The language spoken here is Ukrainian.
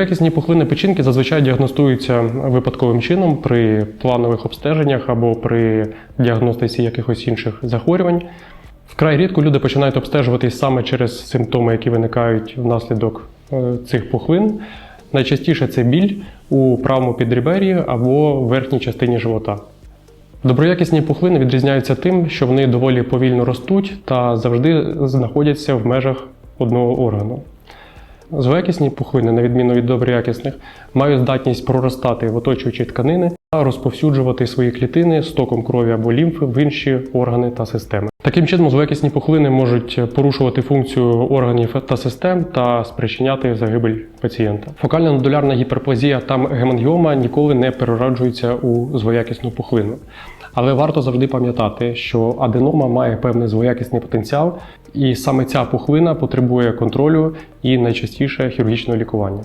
Якісні пухлини печінки зазвичай діагностуються випадковим чином при планових обстеженнях або при діагностиці якихось інших захворювань. Вкрай рідко люди починають обстежуватись саме через симптоми, які виникають внаслідок е, цих пухлин. Найчастіше це біль у правому підребер'ї або верхній частині живота. Доброякісні пухлини відрізняються тим, що вони доволі повільно ростуть та завжди знаходяться в межах одного органу. Злоякісні пухлини, на відміну від доброякісних, мають здатність проростати в оточуючі тканини та розповсюджувати свої клітини стоком крові або лімфи в інші органи та системи. Таким чином, злоякісні пухлини можуть порушувати функцію органів та систем та спричиняти загибель пацієнта. Фокальна нодулярна гіперплазія та гемангіома ніколи не перероджуються у злоякісну пухлину. Але варто завжди пам'ятати, що аденома має певний злоякісний потенціал, і саме ця пухлина потребує контролю і найчастіше хірургічного лікування.